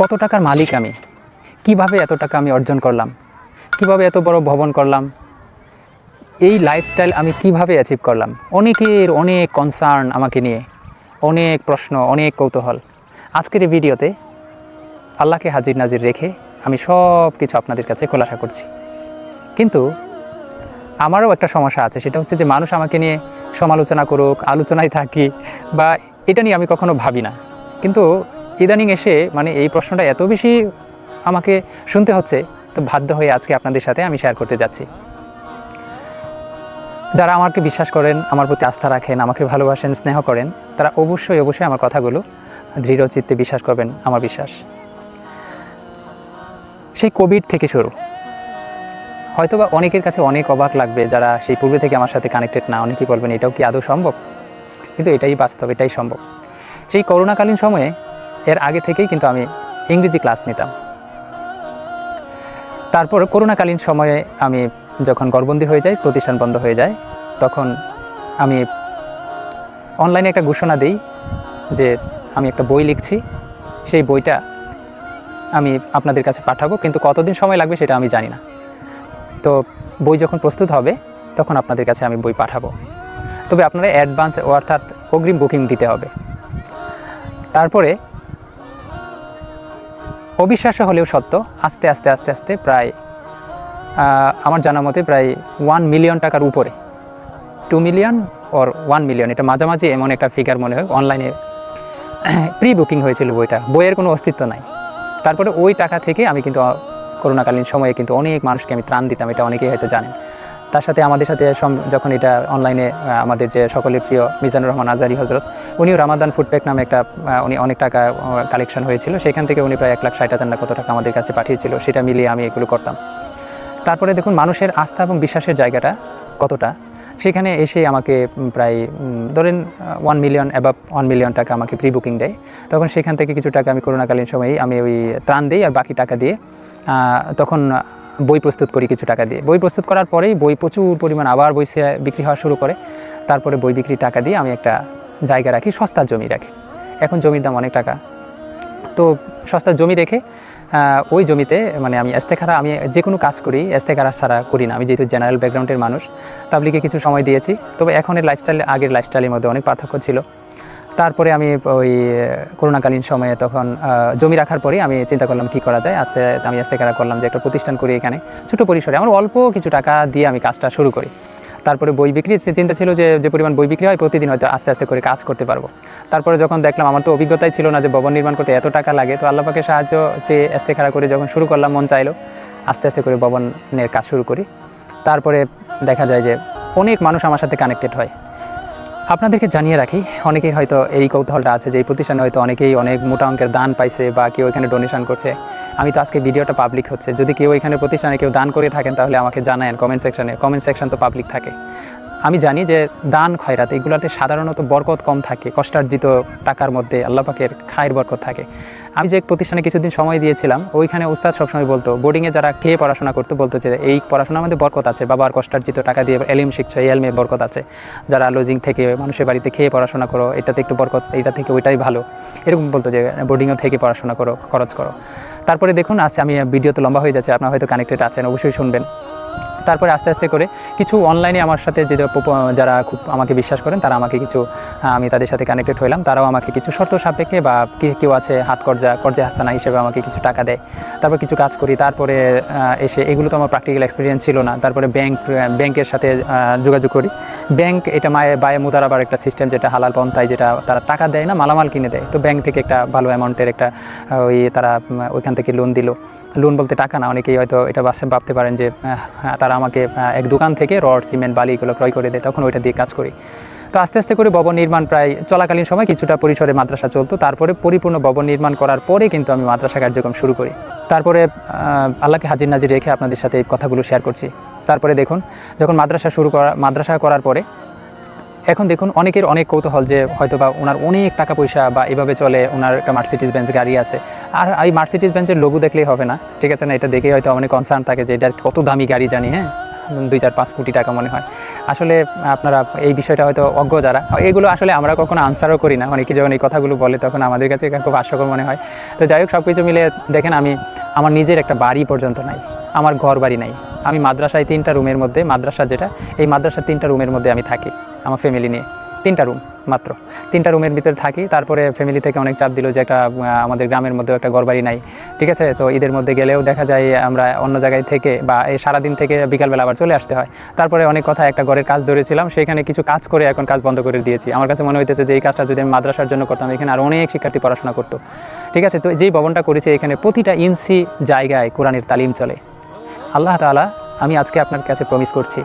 কত টাকার মালিক আমি? কীভাবে এত টাকা আমি অর্জন করলাম? কীভাবে এত বড় ভবন করলাম? এই লাইফস্টাইল আমি কীভাবে অ্যাচিভ করলাম? অনেকের অনেক কনসার্ন আমাকে নিয়ে, অনেক প্রশ্ন, অনেক কৌতূহল। আজকের এই ভিডিওতে আল্লাহকে হাজির নাজির রেখে আমি সব কিছু আপনাদের কাছে খোলাসা করছি। কিন্তু আমারও একটা সমস্যা আছে, সেটা হচ্ছে যে মানুষ আমাকে নিয়ে সমালোচনা করুক, আলোচনায় থাকি বা এটা নিয়ে আমি কখনো ভাবি না। কিন্তু ইদানিং এসে মানে এই প্রশ্নটা এত বেশি আমাকে শুনতে হচ্ছে, তো বাধ্য হয়ে আজকে আপনাদের সাথে আমি শেয়ার করতে যাচ্ছি। যারা আমাকে বিশ্বাস করেন, আমার প্রতি আস্থা রাখেন, আমাকে ভালোবাসেন, স্নেহ করেন, তারা অবশ্যই অবশ্যই আমার কথাগুলো দৃঢ় চিত্তে বিশ্বাস করবেন, আমার বিশ্বাস। সেই কোভিড থেকে শুরু। হয়তো বা অনেকের কাছে অনেক অবাক লাগবে যারা সেই পূর্বে থেকে আমার সাথে কানেক্টেড না, অনেকেই বলবেন, এটাও কি আদৌ সম্ভব? কিন্তু এটাই বাস্তব, এটাই সম্ভব। সেই করোনাকালীন সময়ে এর আগে থেকেই কিন্তু আমি ইংরেজি ক্লাস নিতাম। তারপর করোনাকালীন সময়ে আমি যখন গড়বন্দি হয়ে যাই, প্রতিষ্ঠান বন্ধ হয়ে যায়, তখন আমি অনলাইনে একটা ঘোষণা দিই যে আমি একটা বই লিখছি। সেই বইটা আমি আপনাদের কাছে পাঠাবো, কিন্তু কতদিন সময় লাগবে সেটা আমি জানি না। তো বই যখন প্রস্তুত হবে, তখন আপনাদের কাছে আমি বই পাঠাবো। তবে আপনারা অ্যাডভান্স অর্থাৎ অগ্রিম বুকিং দিতে হবে। তারপরে অবিশ্বাস্য হলেও সত্য, আস্তে আস্তে আস্তে আস্তে প্রায় আমার জানা মতে প্রায় ওয়ান মিলিয়ন টাকার উপরে। Two million or one million এটা মাঝামাঝি এমন একটা ফিগার মনে হয় অনলাইনে প্রি বুকিং হয়েছিল বইটা। বইয়ের কোনো অস্তিত্ব নাই। তারপরে ওই টাকা থেকে আমি কিন্তু করোনাকালীন সময়ে কিন্তু অনেক মানুষকে আমি ত্রাণ দিতাম, এটা অনেকেই হয়তো জানেন। তার সাথে আমাদের সাথে যখন এটা অনলাইনে আমাদের যে সকলের প্রিয় মিজানুর রহমান আজারি হজরত, উনিও রামাদান ফুডপ্যাক নামে একটা উনি অনেক টাকা কালেকশন হয়েছিল। সেখান থেকে উনি প্রায় এক লাখ ষাট হাজার না কত টাকা আমাদের কাছে পাঠিয়েছিল। সেটা মিলিয়ে আমি এগুলো করতাম। তারপরে দেখুন, মানুষের আস্থা এবং বিশ্বাসের জায়গাটা কতটা? সেখানে এসে আমাকে প্রায় ধরেন one million above one million টাকা আমাকে প্রি বুকিং দেয়। তখন সেখান থেকে কিছু টাকা আমি করোনাকালীন সময়েই আমি ওই ত্রাণ দিই আর বাকি টাকা দিয়ে তখন বই প্রস্তুত করি কিছু টাকা দিয়ে। বই প্রস্তুত করার পরেই বই প্রচুর পরিমাণ আবার বই বিক্রি হওয়া শুরু করে। তারপরে বই বিক্রির টাকা দিয়ে আমি একটা জায়গা রাখি, সস্তার জমি রাখি। এখন জমির দাম অনেক টাকা। তো সস্তার জমি রেখে ওই জমিতে মানে আমি এস্তেখারা, আমি যে কোনো কাজ করি, এস্তেখারা ছাড়া করি না। আমি যেহেতু জেনারেল ব্যাকগ্রাউন্ডের মানুষ তাবলিকে কিছু সময় দিয়েছি। তবে এখনের লাইফস্টাইল আগের লাইফস্টাইলের মধ্যে অনেক পার্থক্য ছিল। তারপরে আমি ওই, করোনাকালীন সময়ে তখন জমি রাখার পরেই আমি চিন্তা করলাম কী করা যায়। আস্তে, আমি এস্তেখারা করলাম যে একটা প্রতিষ্ঠান করি এখানে, ছোটো পরিসরে। আমার অল্প কিছু টাকা দিয়ে আমি কাজটা শুরু করি। তারপরে বই বিক্রি চিন্তা ছিল যে যে পরিমাণ বই বিক্রি হয়, প্রতিদিন হয়তো আস্তে আস্তে করে কাজ করতে পারব। তারপরে যখন দেখলাম আমার তো অভিজ্ঞতাই ছিল না যে ভবন নির্মাণ করতে এত টাকা লাগে, তো আল্লাপাকে সাহায্য চেয়ে এস্তেখারা করে যখন শুরু করলাম, মন চাইলো, আস্তে আস্তে করে ভবনের কাজ শুরু করি। তারপরে দেখা যায় যে, অনেক মানুষ আমার সাথে কানেক্টেড হয়। আপনাদেরকে জানিয়ে রাখি, অনেকেই হয়তো এই কৌতূহলটা আছে যে এই প্রতিষ্ঠানে হয়তো অনেকেই অনেক মোটা অঙ্কের দান পাইছে বা কেউ এখানে ডোনেশন করছে। আমি তো আজকে ভিডিওটা পাবলিক হচ্ছে। যদি কেউ এখানে প্রতিষ্ঠানে কেউ দান করে থাকেন তাহলে আমাকে জানায় কমেন্ট সেকশনে কমেন্ট সেকশন তো পাবলিক থাকে। আমি জানি যে দান, খয়রাত, এগুলোতে সাধারণত বরকত কম থাকে, কষ্টার্জিত টাকার মধ্যে আল্লাহ পাকের খায়ের বরকত থাকে। আমি যে প্রতিষ্ঠানে কিছুদিন সময় দিয়েছিলাম, ওইখানে উস্তাদ সবসময় বলতো বোর্ডিংয়ে যারা খেয়ে পড়াশোনা করতো, বলতো যে এই পড়াশোনার মধ্যে বরকত আছে বাবার কষ্টার্জিত টাকা দিয়ে এলিম শিখছো, এই এলমে বরকত আছে। যারা লজিং থেকে মানুষের বাড়িতে খেয়ে পড়াশোনা করো, এটাতে একটু বরকত এটা থেকে ওইটাই ভালো। এরকম বলতো যে বোর্ডিংও থেকে পড়াশোনা করো, খরচ করো। তারপরে দেখুন আজকে আমি ভিডিও তো লম্বা হয়ে যাচ্ছে, আপনারা হয়তো কানেক্টেড আছেন, অবশ্যই শুনবেন। তারপরে আস্তে আস্তে করে কিছু অনলাইনে আমার সাথে যে যারা খুব আমাকে বিশ্বাস করেন, তারা আমাকে কিছু আমি তাদের সাথে কানেক্টেড হইলাম। তারাও আমাকে কিছু শর্ত সাপেক্ষে বা কেউ আছে হাত কর্জা কর্জা হাসানা হিসেবে আমাকে কিছু টাকা দেয়। তারপর কিছু কাজ করি। তারপরে এসে এগুলো তো আমার প্র্যাকটিক্যাল এক্সপিরিয়েন্স ছিল না। তারপরে ব্যাংক ব্যাংকের সাথে যোগাযোগ করি। ব্যাংক এটা মায়ে, বায়ে মুদারাবার একটা সিস্টেম যেটা হালাল পন্থায় যেটা তারা টাকা দেয় না, মালামাল কিনে দেয়। তো ব্যাংক থেকে একটা ভালো অ্যামাউন্টের একটা ওই তারা ওইখান থেকে লোন দিল। লোন বলতে টাকা না অনেকেই হয়তো এটা বাসে ভাবতে পারেন যে হ্যাঁ, তারা আমাকে এক দোকান থেকে রড সিমেন্ট বালি এগুলো ক্রয় করে দেয় তখন ওইটা দিয়ে কাজ করি। তো আস্তে আস্তে করে ভবন নির্মাণ প্রায় চলাকালীন সময় কিছুটা পরিসরে মাদ্রাসা চলতো। তারপরে পরিপূর্ণ ভবন নির্মাণ করার পরে কিন্তু আমি মাদ্রাসা কার্যক্রম শুরু করি। তারপরে আল্লাহকে হাজির নাজির রেখে আপনাদের সাথে এই কথাগুলো শেয়ার করছি। তারপরে দেখুন যখন মাদ্রাসা শুরু করা মাদ্রাসা করার পরে এখন দেখুন, অনেকের অনেক কৌতূহল যে হয়তো বা ওনার অনেক টাকা পয়সা বা এভাবে চলে ওনার একটা মার্সিডিজ বেঞ্চ গাড়ি আছে। আর এই মার্সিডিজ বেঞ্চের লোগো দেখলেই হবে না, ঠিক আছে না? এটা দেখেই হয়তো অনেক কনসার্ন থাকে যে এটার কত দামি গাড়ি জানি হ্যাঁ? দুই চার পাঁচ কোটি টাকা মনে হয়। আসলে আপনারা এই বিষয়টা হয়তো অজ্ঞ যারা। এগুলো আসলে আমরা কখনো আনসারও করি না। অনেকে যখন এই কথাগুলো বলে, তখন আমাদের কাছে খুব হাস্যকর মনে হয়। তো যাই হোক সব কিছু মিলে দেখেন, আমি আমার নিজের একটা বাড়ি পর্যন্ত নাই, আমার ঘর বাড়ি নাই। আমি মাদ্রাসায় তিনটা রুমের মধ্যে, মাদ্রাসা যেটা, এই মাদ্রাসার তিনটা রুমের মধ্যে আমি থাকি। আমার ফ্যামিলি নিয়ে। তিনটা রুম মাত্র। তিনটা রুমের ভিতরে থাকি, তারপরে ফ্যামিলি থেকে অনেক চাপ দিল যে একটা আমাদের গ্রামের মধ্যেও একটা ঘরবাড়ি নাই। ঠিক আছে? তো ঈদের মধ্যে গেলেও দেখা যায় আমরা অন্য জায়গায় থেকে বা এই সারাদিন থেকে বিকালবেলা আবার চলে আসতে হয়। তারপরে অনেক কথা, একটা ঘরের কাজ ধরেছিলাম, সেখানে কিছু কাজ করে এখন কাজ বন্ধ করে দিয়েছি। আমার কাছে মনে হইতেছে যে এই কাজটা যদি আমি মাদ্রাসার জন্য করতাম, এখানে আর অনেক শিক্ষার্থী পড়াশোনা করতো। ঠিক আছে? তো যেই ভবনটা করেছি, এখানে প্রতিটা ইঞ্চি জায়গায় কোরআনের তালিম চলে। আল্লাহ তাআলা, আমি আজকে আপনার কাছে প্রমিস করছি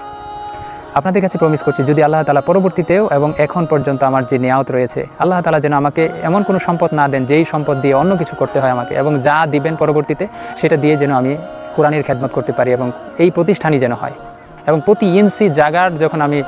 আপনাদের কাছে প্রমিস করছি, যদি আল্লাহ তালা পরবর্তীতেও এবং এখন পর্যন্ত আমার যে নিয়ামত রয়েছে, আল্লাহ তালা যেন আমাকে এমন কোনো সম্পদ না দেন, যেই সম্পদ দিয়ে অন্য কিছু করতে হয় আমাকে, এবং যা দিবেন পরবর্তীতে সেটা দিয়ে যেন আমি কোরআনের খেদমত করতে পারি এবং এই প্রতিষ্ঠানই যেন হয়। এবং প্রতি ইঞ্চি জায়গার যখন আমি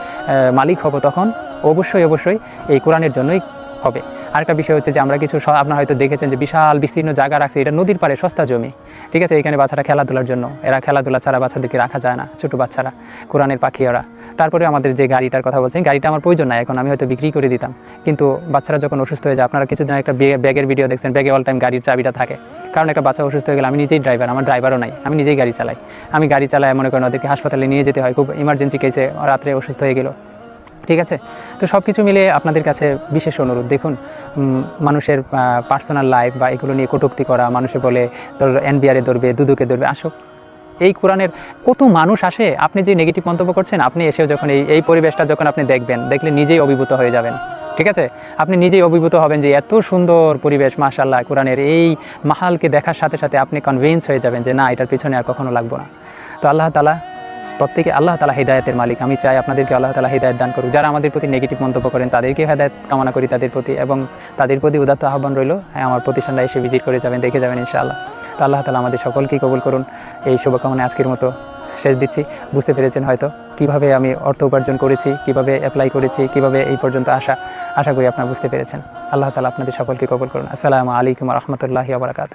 মালিক হব তখন অবশ্যই অবশ্যই এই কোরআনের জন্যই হবে। আরেকটা বিষয় হচ্ছে যে আমরা কিছু আপনারা হয়তো দেখেছেন যে বিশাল বিস্তীর্ণ জায়গা রাখছে, এটা নদীর পাড়ে, সস্তা জমি। ঠিক আছে, এখানে বাচ্চারা খেলাধুলার জন্য, এরা খেলাধুলা ছাড়া বাচ্চাদেরকে রাখা যায় না, ছোটো বাচ্চারা, কোরআনের পাখি ওরা তারপরে আমাদের যে গাড়িটার কথা বলছেন, গাড়িটা আমার প্রয়োজন নাই, এখন আমি হয়তো বিক্রি করে দিতাম। কিন্তু বাচ্চারা যখন অসুস্থ হয়ে যায়, আপনারা কিছুদিন একটা ব্যাগের ভিডিও দেখছেন, ব্যাগে অল টাইম গাড়ির চাবিটা থাকে। কারণ একটা বাচ্চা অসুস্থ হয়ে গেলে আমি নিজেই ড্রাইভার আমার ড্রাইভারও নাই, আমি নিজেই গাড়ি চালাই। আমি গাড়ি চালাই, মনে করেন ওদেরকে হাসপাতালে নিয়ে যেতে হয়, খুব ইমার্জেন্সি কেসে রাত্রে অসুস্থ হয়ে গেল। ঠিক আছে? তো সব কিছু মিলে আপনাদের কাছে বিশেষ অনুরোধ, দেখুন মানুষের পার্সোনাল লাইফ বা এগুলো নিয়ে কটুক্তি করা, মানুষে বলে তোর এনবিআরে ধরবে, দুদুকে ধরবে, আসুক। এই কোরআনের কত মানুষ আসে? আপনি যে নেগেটিভ মন্তব্য করছেন, আপনি এসেও যখন এই এই পরিবেশটা যখন আপনি দেখবেন, দেখলে নিজেই অভিভূত হয়ে যাবেন। ঠিক আছে? আপনি নিজেই অভিভূত হবেন যে এত সুন্দর পরিবেশ মাশাল্লাহ কোরআনের এই মাহালকে দেখার সাথে সাথে আপনি কনভিন্স হয়ে যাবেন যে না, এটার পিছনে আর কখনো লাগবো না। তো আল্লাহ তালা প্রত্যেকে আল্লাহ তালা হৃদায়তের মালিক। আমি চাই আপনাদেরকে আল্লাহ তালা হৃদায়ত দান করুক। যারা আমাদের প্রতি নেগেটিভ মন্তব্য করেন তাদেরকে হেদায়ত কামনা করি তাদের প্রতি এবং তাদের প্রতি উদাত্ত আহ্বান রইল। হ্যাঁ আমার প্রতিষ্ঠানটা এসে ভিজিট করে যাবেন, দেখে যাবেন, ইনশাআল্লাহ। তো আল্লাহ তালা আমাদের সকলকেই কবুল করুন। এই শুভকামনা আজকের মতো শেষ দিচ্ছি। বুঝতে পেরেছেন হয়তো কীভাবে আমি অর্থ উপার্জন করেছি, কীভাবে অ্যাপ্লাই করেছি, কীভাবে এই পর্যন্ত আসা। আশা করি আপনারা বুঝতে পেরেছেন। আল্লাহ তালা আপনাদের সকলকে কবল করুন। আসসালামু আলাইকুম রহমতুল্লাহি আবরাকাত